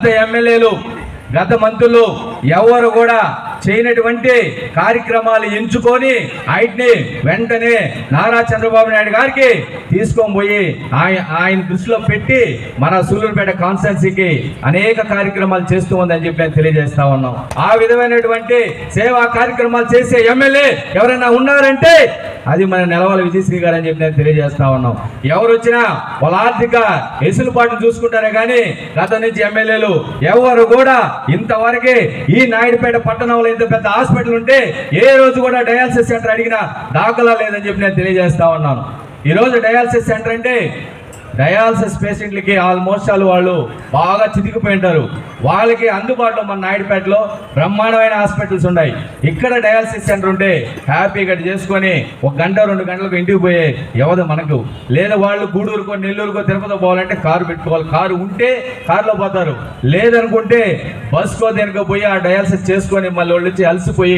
గత ఎమ్మెల్యేలు గత మంత్రులు ఎవరు కూడా చేయనటువంటి కార్యక్రమాలు ఎంచుకొని ఆయన్ని వెంటనే నారా చంద్రబాబు నాయుడు గారికి తీసుకొని పోయి ఆయన ఆయన దృష్టిలో పెట్టి మన సూళ్ళూరుపేట కాన్స్టెన్సీకి అనేక కార్యక్రమాలు చేస్తూ ఉందని చెప్పి నేను తెలియజేస్తా ఉన్నాం. ఆ విధమైనటువంటి సేవా కార్యక్రమాలు చేసే ఎమ్మెల్యే ఎవరైనా ఉన్నారంటే అది మన నెలవాల విజయశ్రీ గారు అని చెప్పి నేను తెలియజేస్తా ఉన్నాం. ఎవరు వచ్చినా వాళ్ళ ఆర్థిక ఎసులుబాటును చూసుకుంటారే కానీ గత నుంచి ఎమ్మెల్యేలు ఎవరు కూడా ఇంతవరకే ఈ నాయుడుపేట పట్టణంలో ఇంత పెద్ద హాస్పిటల్ ఉంటే ఏ రోజు కూడా డయాలసిస్ సెంటర్ అడిగినా దాఖలా లేదని చెప్పి నేను తెలియజేస్తా ఉన్నాను. ఈ రోజు డయాలసిస్ సెంటర్ అంటే డయాలసిస్ పేషెంట్లకి ఆల్మోస్ట్ ఆల్ వాళ్ళు బాగా చితికిపోయి ఉంటారు. వాళ్ళకి అందుబాటులో మన నాయుడుపేటలో బ్రహ్మాండమైన హాస్పిటల్స్ ఉన్నాయి. ఇక్కడ డయాలసిస్ సెంటర్ ఉంటే హ్యాపీగా చేసుకొని ఒక గంట రెండు గంటలకు ఇంటికి పోయే ఎవరు మనకు. లేదా వాళ్ళు గూడూరుకో నెల్లూరుకో తిరుపతి పోవాలంటే కారు పెట్టుకోవాలి. కారు ఉంటే కారులో పోతారు. లేదనుకుంటే బస్కో దేనికో పోయి ఆ డయాలసిస్ చేసుకొని మళ్ళీ వాళ్ళు వచ్చి అలసిపోయి